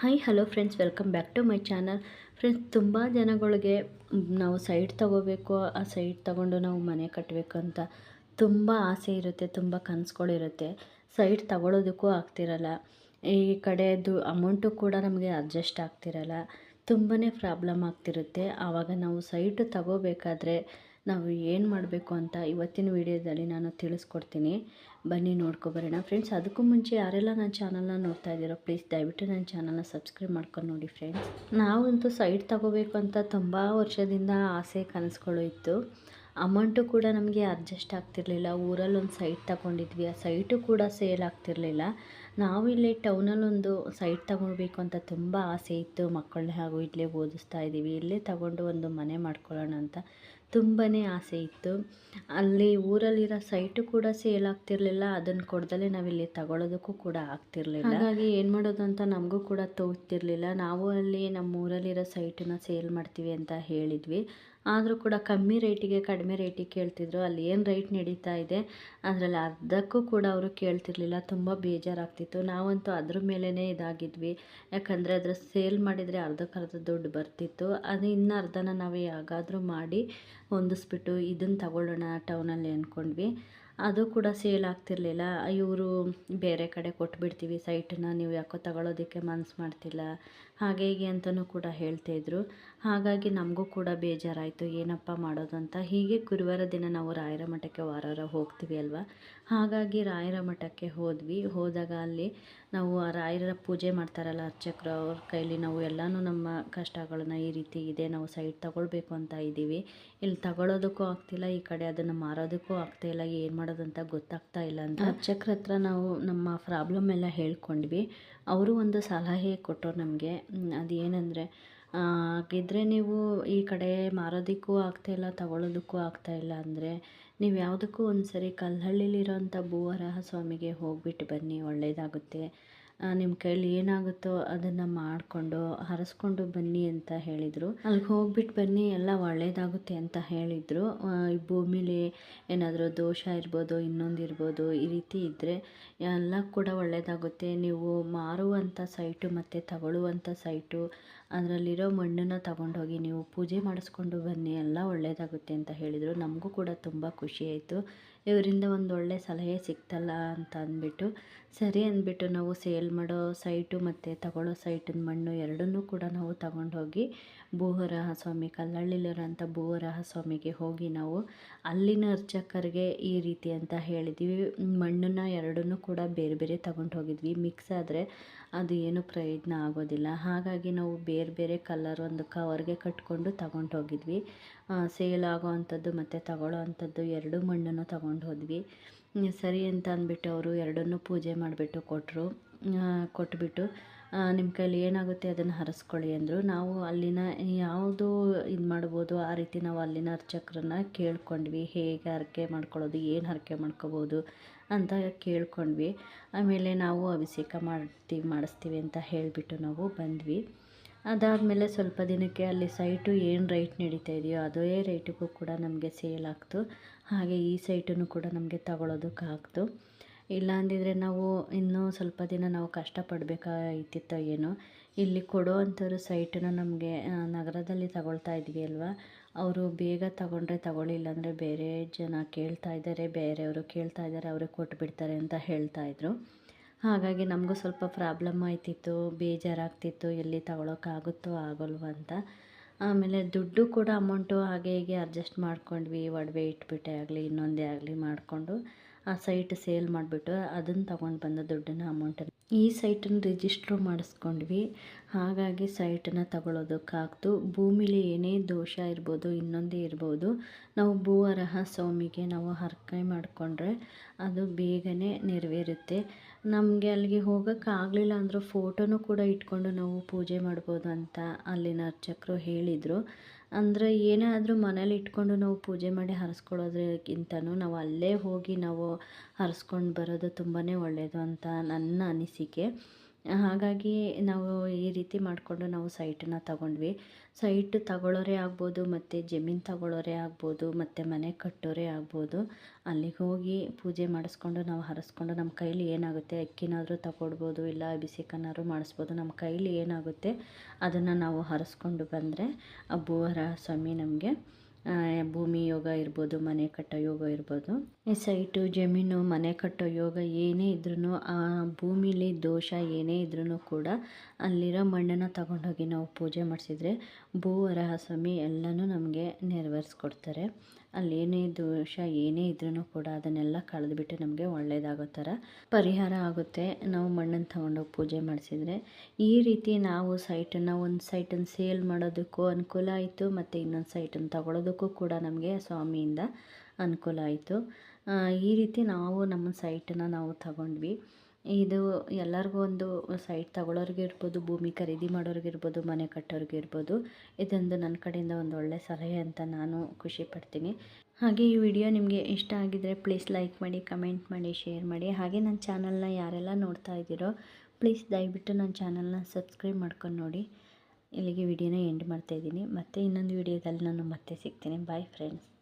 Hi hello friends welcome back to my channel friends ತುಂಬ ಜನಗಳಿಗೆ ನಾವು ಸೈಟ್ ತಗೋಬೇಕು, ಆ ಸೈಟ್ ತಗೊಂಡು ನಾವು ಮನೆ ಕಟ್ಟಬೇಕು ಅಂತ ತುಂಬ ಆಸೆ ಇರುತ್ತೆ, ತುಂಬ ಕನಸುಗಳಿರುತ್ತೆ ಸೈಟ್ ತಗೊಳ್ಳೋದಕ್ಕೂ ಆಗ್ತಿರಲ್ಲ. ಈ ಕಡೆದು ಅಮೌಂಟು ಕೂಡ ನಮಗೆ ಅಡ್ಜಸ್ಟ್ ಆಗ್ತಿರಲ್ಲ. ತುಂಬಾ ಪ್ರಾಬ್ಲಮ್ ಆಗ್ತಿರುತ್ತೆ. ಆವಾಗ ನಾವು ಸೈಟು ತಗೋಬೇಕಾದ್ರೆ ನಾವು ಏನು ಮಾಡಬೇಕು ಅಂತ ಇವತ್ತಿನ ವಿಡಿಯೋದಲ್ಲಿ ನಾನು ತಿಳಿಸ್ಕೊಡ್ತೀನಿ. ಬನ್ನಿ ನೋಡ್ಕೊಬರೋಣ ಫ್ರೆಂಡ್ಸ್ ಅದಕ್ಕೂ ಮುಂಚೆ ಯಾರೆಲ್ಲ ನನ್ನ ಚಾನಲ್ನ ನೋಡ್ತಾ ಇದ್ದೀರೋ ಪ್ಲೀಸ್ ದಯವಿಟ್ಟು ನನ್ನ ಚಾನಲ್ನ ಸಬ್ಸ್ಕ್ರೈಬ್ ಮಾಡ್ಕೊಂಡು ನೋಡಿ ಫ್ರೆಂಡ್ಸ್ ನಾವಂತೂ ಸೈಟ್ ತಗೋಬೇಕು ಅಂತ ತುಂಬ ವರ್ಷದಿಂದ ಆಸೆ ಕನಸುಗಳು ಇತ್ತು. ಅಮೌಂಟು ಕೂಡ ನಮಗೆ ಅಡ್ಜಸ್ಟ್ ಆಗ್ತಿರ್ಲಿಲ್ಲ. ಊರಲ್ಲಿ ಒಂದು ಸೈಟ್ ತಗೊಂಡಿದ್ವಿ. ಆ ಸೈಟು ಕೂಡ ಸೇಲ್ ಆಗ್ತಿರಲಿಲ್ಲ. ನಾವು ಇಲ್ಲಿ ಟೌನಲ್ಲೊಂದು ಸೈಟ್ ತಗೊಳ್ಬೇಕು ಅಂತ ತುಂಬ ಆಸೆ ಇತ್ತು. ಮಕ್ಕಳನ್ನ ಹಾಗೂ ಇಲ್ಲೇ ಓದಿಸ್ತಾ ಇದ್ದೀವಿ. ಇಲ್ಲೇ ತಗೊಂಡು ಒಂದು ಮನೆ ಮಾಡ್ಕೊಳ್ಳೋಣ ಅಂತ ತುಂಬಾ ಆಸೆ ಇತ್ತು. ಅಲ್ಲಿ ಊರಲ್ಲಿರೋ ಸೈಟು ಕೂಡ ಸೇಲ್ ಆಗ್ತಿರ್ಲಿಲ್ಲ, ಅದನ್ನು ಕೊಡ್ದಲೇ ನಾವಿಲ್ಲಿ ತಗೊಳ್ಳೋದಕ್ಕೂ ಕೂಡ ಆಗ್ತಿರ್ಲಿಲ್ಲ. ಹಾಗಾಗಿ ಏನು ಮಾಡೋದು ಅಂತ ನಮಗೂ ಕೂಡ ತೋಚ್ತಿರ್ಲಿಲ್ಲ ನಾವು ಅಲ್ಲಿ ನಮ್ಮ ಊರಲ್ಲಿರೋ ಸೈಟನ್ನ ಸೇಲ್ ಮಾಡ್ತೀವಿ ಅಂತ ಹೇಳಿದ್ವಿ. ಆದರೂ ಕೂಡ ಕಮ್ಮಿ ರೇಟಿಗೆ ಕಡಿಮೆ ರೇಟಿಗೆ ಕೇಳ್ತಿದ್ರು. ಅಲ್ಲಿ ಏನು ರೇಟ್ ನಡೀತಾ ಇದೆ ಅದರಲ್ಲಿ ಅರ್ಧಕ್ಕೂ ಕೂಡ ಅವರು ಕೇಳ್ತಿರ್ಲಿಲ್ಲ. ತುಂಬ ಬೇಜಾರಾಗ್ತಿತ್ತು. ನಾವಂತೂ ಅದ್ರ ಮೇಲೇ ಇದಾಗಿದ್ವಿ. ಯಾಕಂದರೆ ಅದರ ಸೇಲ್ ಮಾಡಿದರೆ ಅರ್ಧಕ್ಕರ್ಧ ದುಡ್ಡು ಬರ್ತಿತ್ತು. ಅದು ಇನ್ನು ಅರ್ಧನ ನಾವು ಯಾವಾಗಾದರೂ ಮಾಡಿ ಹೊಂದಿಸ್ಬಿಟ್ಟು ಇದನ್ನು ತಗೊಳ್ಳೋಣ ಟೌನಲ್ಲಿ ಅಂದ್ಕೊಂಡ್ವಿ ಅದು ಕೂಡ ಸೇಲ್ ಆಗ್ತಿರ್ಲಿಲ್ಲ. ಇವರು ಬೇರೆ ಕಡೆ ಕೊಟ್ಬಿಡ್ತೀವಿ ಸೈಟನ್ನ ನೀವು ಯಾಕೋ ತಗೊಳ್ಳೋದಕ್ಕೆ ಮನ್ಸು ಮಾಡ್ತಿಲ್ಲ. ಹಾಗೆ ಹೀಗೆ ಅಂತಲೂ ಕೂಡ ಹೇಳ್ತಾಯಿದ್ರು ಹಾಗಾಗಿ ನಮಗೂ ಕೂಡ ಬೇಜಾರಾಯಿತು, ಏನಪ್ಪ ಮಾಡೋದು ಅಂತ. ಹೀಗೆ ಗುರುವಾರ ದಿನ ನಾವು ರಾಯರ ಮಠಕ್ಕೆ ವಾರ ಹೋಗ್ತೀವಿ ಅಲ್ವಾ? ಹಾಗಾಗಿ ರಾಯರ ಮಠಕ್ಕೆ ಹೋದ್ವಿ. ಹೋದಾಗ ಅಲ್ಲಿ ನಾವು ಆ ರಾಯರ ಪೂಜೆ ಮಾಡ್ತಾರಲ್ಲ ಅರ್ಚಕರು, ಅವ್ರ ಕೈಲಿ ನಾವು ಎಲ್ಲನೂ ನಮ್ಮ ಕಷ್ಟಗಳನ್ನ ಈ ರೀತಿ ಇದೆ, ನಾವು ಸೈಟ್ ತಗೊಳ್ಬೇಕು ಅಂತ ಇದ್ದೀವಿ. ಇಲ್ಲಿ ತಗೊಳ್ಳೋದಕ್ಕೂ ಆಗ್ತಿಲ್ಲ, ಈ ಕಡೆ ಅದನ್ನು ಮಾರೋದಕ್ಕೂ ಆಗ್ತಾಯಿಲ್ಲ ಏನು ಮಾಡೋದು ಅಂತ ಗೊತ್ತಾಗ್ತಾ ಇಲ್ಲ ಅಂತ. ಅರ್ಚಕ್ರ ಹತ್ರ ನಾವು ನಮ್ಮ ಪ್ರಾಬ್ಲಮ್ ಎಲ್ಲ ಹೇಳ್ಕೊಂಡ್ವಿ. ಅವರು ಒಂದು ಸಲಹೆ ಕೊಟ್ಟರು ನಮಗೆ. ಅದೇನೆಂದರೆ ಹಾಗಿದ್ರೆ ನೀವು ಈ ಕಡೆ ಮಾರೋದಕ್ಕೂ ಆಗ್ತಾಯಿಲ್ಲ ತಗೊಳ್ಳೋದಕ್ಕೂ ಆಗ್ತಾಯಿಲ್ಲ ಅಂದರೆ, ನೀವು ಯಾವುದಕ್ಕೂ ಒಂದು ಸರಿ ಕಲ್ಲಹಳ್ಳಿಲಿರೋಂಥ ಭೂವರಹ ಸ್ವಾಮಿಗೆ ಹೋಗ್ಬಿಟ್ಟು ಬನ್ನಿ ಒಳ್ಳೆಯದಾಗುತ್ತೆ ನಿಮ್ಮ ಕೈಲಿ ಏನಾಗುತ್ತೋ ಅದನ್ನು ಮಾಡಿಕೊಂಡು ಹರಸ್ಕೊಂಡು ಬನ್ನಿ ಅಂತ ಹೇಳಿದರು. ಅಲ್ಲಿಗೆ ಹೋಗ್ಬಿಟ್ಟು ಬನ್ನಿ, ಎಲ್ಲ ಒಳ್ಳೆಯದಾಗುತ್ತೆ ಅಂತ ಹೇಳಿದರು. ಈ ಭೂಮಿಲಿ ಏನಾದರೂ ದೋಷ ಇರ್ಬೋದು, ಇನ್ನೊಂದು ಇರ್ಬೋದು, ಈ ರೀತಿ ಇದ್ದರೆ ಎಲ್ಲ ಕೂಡ ಒಳ್ಳೆಯದಾಗುತ್ತೆ ನೀವು ಮಾರುವಂಥ ಸೈಟು ಮತ್ತು ತಗೊಳ್ಳುವಂಥ ಸೈಟು, ಅದರಲ್ಲಿರೋ ಮಣ್ಣನ್ನು ತಗೊಂಡೋಗಿ ನೀವು ಪೂಜೆ ಮಾಡಿಸ್ಕೊಂಡು ಬನ್ನಿ, ಎಲ್ಲ ಒಳ್ಳೆಯದಾಗುತ್ತೆ ಅಂತ ಹೇಳಿದರು. ನಮಗೂ ಕೂಡ ತುಂಬ ಖುಷಿಯಾಯಿತು ಇವರಿಂದ ಒಂದು ಒಳ್ಳೆ ಸಲಹೆ ಸಿಕ್ತಲ್ಲ ಅಂತ ಅಂದ್ಬಿಟ್ಟು, ಸರಿ ಅಂದ್ಬಿಟ್ಟು ನಾವು ಸೇಲ್ ಮಾಡೋ ಸೈಟು ಮತ್ತು ತಗೊಳ್ಳೋ ಸೈಟಿನ ಮಣ್ಣು ಎರಡನ್ನೂ ಕೂಡ ನಾವು ತಗೊಂಡೋಗಿ ಭೂವರಾಹ ಸ್ವಾಮಿ ಕಲ್ಲಳ್ಳಿಲಿರೋಂಥ ಭೂವರಾಹ ಸ್ವಾಮಿಗೆ ಹೋಗಿ ನಾವು ಅಲ್ಲಿನ ಅರ್ಚಕರಿಗೆ ಈ ರೀತಿ ಅಂತ ಹೇಳಿದ್ವಿ. ಮಣ್ಣನ್ನು ಎರಡನ್ನೂ ಕೂಡ ಬೇರೆ ಬೇರೆ ತಗೊಂಡು ಹೋಗಿದ್ವಿ. ಮಿಕ್ಸ್ ಆದರೆ ಅದು ಏನು ಪ್ರಯೋಜನ ಆಗೋದಿಲ್ಲ. ಹಾಗಾಗಿ ನಾವು ಬೇರೆ ಬೇರೆ ಕಲರ್ ಒಂದು ಕವರ್ಗೆ ಕಟ್ಕೊಂಡು ತಗೊಂಡು ಹೋಗಿದ್ವಿ. ಸೇಲ್ ಆಗೋ ಅಂಥದ್ದು ಮತ್ತು ತಗೊಳ್ಳೋ ಅಂಥದ್ದು ಎರಡು ಮಣ್ಣನ್ನು ತಗೊಂಡು ಹೋದ್ವಿ. ಸರಿ ಅಂತ ಅಂದ್ಬಿಟ್ಟು ಅವರು ಎರಡನ್ನೂ ಪೂಜೆ ಮಾಡಿಬಿಟ್ಟು ಕೊಟ್ಟರು ಕೊಟ್ಬಿಟ್ಟು ನಿಮ್ಮ ಕೈಯಲ್ಲಿ ಏನಾಗುತ್ತೆ ಅದನ್ನು ಹರಿಸ್ಕೊಳ್ಳಿ ಅಂದರು. ನಾವು ಅಲ್ಲಿನ ಯಾವುದು ಇದು ಮಾಡ್ಬೋದು, ಆ ರೀತಿ ನಾವು ಅಲ್ಲಿನ ಅರ್ಚಕರನ್ನ ಕೇಳ್ಕೊಂಡ್ವಿ. ಹೇಗೆ ಹರಕೆ ಮಾಡ್ಕೊಳ್ಳೋದು, ಏನು ಹರಕೆ ಮಾಡ್ಕೋಬೋದು ಅಂತ ಕೇಳ್ಕೊಂಡ್ವಿ. ಆಮೇಲೆ ನಾವು ಅಭಿಷೇಕ ಮಾಡ್ತೀವಿ ಮಾಡಿಸ್ತೀವಿ ಅಂತ ಹೇಳಿಬಿಟ್ಟು ನಾವು ಬಂದ್ವಿ. ಅದಾದಮೇಲೆ ಸ್ವಲ್ಪ ದಿನಕ್ಕೆ ಅಲ್ಲಿ ಸೈಟು ಏನು ರೈಟ್ ನಡೀತಾ ಇದೆಯೋ ಅದೇ ರೈಟಿಗೂ ಕೂಡ ನಮಗೆ ಸೇಲ್ ಆಗ್ತು. ಹಾಗೆ ಈ ಸೈಟನ್ನು ಕೂಡ ನಮಗೆ ತಗೊಳ್ಳೋದಕ್ಕಾಗ್ತು ಇಲ್ಲ ಅಂದಿದ್ರೆ ನಾವು ಇನ್ನೂ ಸ್ವಲ್ಪ ದಿನ ನಾವು ಕಷ್ಟಪಡಬೇಕಾಯ್ತಿತ್ತೋ ಏನೋ. ಇಲ್ಲಿ ಕೊಡೋ ಅಂಥವ್ರು ಸೈಟನ್ನು ನಮಗೆ ನಗರದಲ್ಲಿ ತಗೊಳ್ತಾ ಇದ್ವಿ ಅಲ್ವಾ? ಅವರು ಬೇಗ ತಗೊಂಡ್ರೆ ತಗೊಳ್ಳಿಲ್ಲ ಅಂದರೆ ಬೇರೆ ಜನ ಕೇಳ್ತಾ ಇದ್ದಾರೆ, ಬೇರೆಯವರು ಕೇಳ್ತಾ ಇದ್ದಾರೆ ಅವ್ರಿಗೆ ಕೊಟ್ಬಿಡ್ತಾರೆ ಅಂತ ಹೇಳ್ತಾ ಇದ್ರು. ಹಾಗಾಗಿ ನಮಗೂ ಸ್ವಲ್ಪ ಪ್ರಾಬ್ಲಮ್ ಆಯ್ತಿತ್ತು, ಬೇಜಾರಾಗ್ತಿತ್ತು, ಎಲ್ಲಿ ತಗೊಳೋಕ್ಕಾಗುತ್ತೋ ಆಗೋಲ್ವ ಅಂತ. ಆಮೇಲೆ ದುಡ್ಡು ಕೂಡ ಅಮೌಂಟು ಹಾಗೆ ಹೀಗೆ ಅಡ್ಜಸ್ಟ್ ಮಾಡ್ಕೊಂಡ್ವಿ, ಒಡವೆ ಇಟ್ಬಿಟ್ಟೆ ಆಗಲಿ, ಇನ್ನೊಂದೇ ಆಗಲಿ ಮಾಡಿಕೊಂಡು. ಆ ಸೈಟ್ ಸೇಲ್ ಮಾಡಿಬಿಟ್ಟು ಅದನ್ನು ತೊಗೊಂಡು ಬಂದ ದುಡ್ಡನ್ನು ಅಮೌಂಟನ್ನು ಈ ಸೈಟನ್ನು ರಿಜಿಸ್ಟ್ರು ಮಾಡಿಸ್ಕೊಂಡ್ವಿ. ಹಾಗಾಗಿ ಸೈಟನ್ನು ತಗೊಳ್ಳೋದಕ್ಕಾಗ್ತು ಭೂಮಿಲಿ ಏನೇ ದೋಷ ಇರ್ಬೋದು, ಇನ್ನೊಂದೇ ಇರ್ಬೋದು, ನಾವು ಭೂವರಹ ಸ್ವಾಮಿಗೆ ನಾವು ಹರಕೆ ಮಾಡಿಕೊಂಡ್ರೆ ಅದು ಬೇಗನೆ ನೆರವೇರುತ್ತೆ. ನಮಗೆ ಅಲ್ಲಿಗೆ ಹೋಗೋಕ್ಕಾಗಲಿಲ್ಲ ಅಂದರೂ ಫೋಟೋನು ಕೂಡ ಇಟ್ಕೊಂಡು ನಾವು ಪೂಜೆ ಮಾಡ್ಬೋದು ಅಂತ ಅಲ್ಲಿನ ಅರ್ಚಕರು ಹೇಳಿದರು. ಅಂದರೆ ಏನೇ ಆದರೂ ಮನೇಲಿ ಇಟ್ಕೊಂಡು ನಾವು ಪೂಜೆ ಮಾಡಿ ಹರಸ್ಕೊಳ್ಳೋದಕ್ಕಿಂತನೂ ನಾವು ಅಲ್ಲೇ ಹೋಗಿ ನಾವು ಹರಸ್ಕೊಂಡು ಬರೋದು ತುಂಬಾ ಒಳ್ಳೆಯದು ಅಂತ ನನ್ನ ಅನಿಸಿಕೆ. ಹಾಗಾಗಿ ನಾವು ಈ ರೀತಿ ಮಾಡಿಕೊಂಡು ನಾವು ಸೈಟನ್ನ ತಗೊಂಡ್ವಿ. ಸೈಟ್ ತಗೊಳ್ಳೋರೇ ಆಗ್ಬೋದು, ಮತ್ತು ಜಮೀನು ತಗೊಳ್ಳೋರೇ ಆಗ್ಬೋದು, ಮತ್ತು ಮನೆ ಕಟ್ಟೋರೇ ಆಗ್ಬೋದು. ಅಲ್ಲಿಗೆ ಹೋಗಿ ಪೂಜೆ ಮಾಡಿಸ್ಕೊಂಡು ನಾವು ಹರಸ್ಕೊಂಡು ನಮ್ಮ ಕೈಲಿ ಏನಾಗುತ್ತೆ? ಅಕ್ಕಿನಾದರೂ ತಗೊಳ್ಬೋದು ಇಲ್ಲ ಬಿಸಿ ಕನ್ನಾದ್ರು ಮಾಡಿಸ್ಬೋದು. ನಮ್ಮ ಕೈಲಿ ಏನಾಗುತ್ತೆ? ಅದನ್ನು ನಾವು ಹರಸ್ಕೊಂಡು ಬಂದರೆ ಆ ಸ್ವಾಮಿ ನಮಗೆ ಭೂಮಿ ಯೋಗ ಇರ್ಬೋದು, ಮನೆ ಕಟ್ಟೋ ಯೋಗ ಇರ್ಬೋದು. ಸೈಟು ಜಮೀನು, ಮನೆ ಕಟ್ಟೋ ಯೋಗ ಏನೇ ಇದ್ರೂ ಆ, ಭೂಮಿಲಿ ದೋಷ ಏನೇ ಇದ್ರೂ ಕೂಡ ಅಲ್ಲಿರೋ ಮಣ್ಣನ್ನು ತಗೊಂಡೋಗಿ ನಾವು ಪೂಜೆ ಮಾಡಿಸಿದ್ರೆ ಭೂ, ವರಹ ಸ್ವಾಮಿ ಎಲ್ಲನೂ ನಮಗೆ ನೆರವೇರಿಸ್ಕೊಡ್ತಾರೆ. ಅಲ್ಲೇನೇ ದೋಷ ಏನೇ ಇದ್ರೂ ಕೂಡ ಅದನ್ನೆಲ್ಲ ಕಳೆದುಬಿಟ್ಟು ನಮಗೆ ಒಳ್ಳೆಯದಾಗೋ ಥರ ಪರಿಹಾರ ಆಗುತ್ತೆ. ನಾವು ಮಣ್ಣನ್ನು ತೊಗೊಂಡೋಗಿ ಪೂಜೆ ಮಾಡಿಸಿದ್ರೆ ಈ ರೀತಿ ನಾವು ಸೈಟನ್ನು ಒಂದು ಸೈಟನ್ನು ಸೇಲ್ ಮಾಡೋದಕ್ಕೂ ಅನುಕೂಲ ಆಯಿತು, ಮತ್ತು ಇನ್ನೊಂದು ಸೈಟನ್ನು ತಗೊಳ್ಳೋದಕ್ಕೂ ಕೂಡ ನಮಗೆ ಸ್ವಾಮಿಯಿಂದ ಅನುಕೂಲ ಆಯಿತು. ಈ ರೀತಿ ನಾವು ನಮ್ಮ ಸೈಟನ್ನು ನಾವು ತಗೊಂಡ್ವಿ. ಇದು ಎಲ್ಲರಿಗೂ ಒಂದು ಸೈಟ್ ತಗೊಳ್ಳೋರಿಗೆ ಇರ್ಬೋದು, ಭೂಮಿ ಖರೀದಿ ಮಾಡೋರಿಗಿರ್ಬೋದು ಮನೆ ಕಟ್ಟೋರಿಗೆ ಇರ್ಬೋದು. ಇದೊಂದು ನನ್ನ ಕಡೆಯಿಂದ ಒಂದು ಒಳ್ಳೆಯ ಸಲಹೆ ಅಂತ ನಾನು ಖುಷಿ ಪಡ್ತೀನಿ. ಹಾಗೆ ಈ ವಿಡಿಯೋ ನಿಮಗೆ ಇಷ್ಟ ಆಗಿದರೆ ಪ್ಲೀಸ್ ಲೈಕ್ ಮಾಡಿ, ಕಮೆಂಟ್ ಮಾಡಿ, ಶೇರ್ ಮಾಡಿ. ಹಾಗೆ ನನ್ನ ಚಾನಲ್ನ ಯಾರೆಲ್ಲ ನೋಡ್ತಾ ಇದ್ದೀರೋ, ಪ್ಲೀಸ್ ದಯವಿಟ್ಟು ನನ್ನ ಚಾನಲ್ನ ಸಬ್ಸ್ಕ್ರೈಬ್ ಮಾಡ್ಕೊಂಡು ನೋಡಿ. ಇಲ್ಲಿಗೆ ವಿಡಿಯೋನ ಎಂಡ್ ಮಾಡ್ತಾಯಿದ್ದೀನಿ ಮತ್ತು ಇನ್ನೊಂದು ವಿಡಿಯೋದಲ್ಲಿ ನಾನು ಮತ್ತೆ ಸಿಗ್ತೀನಿ. Bye friends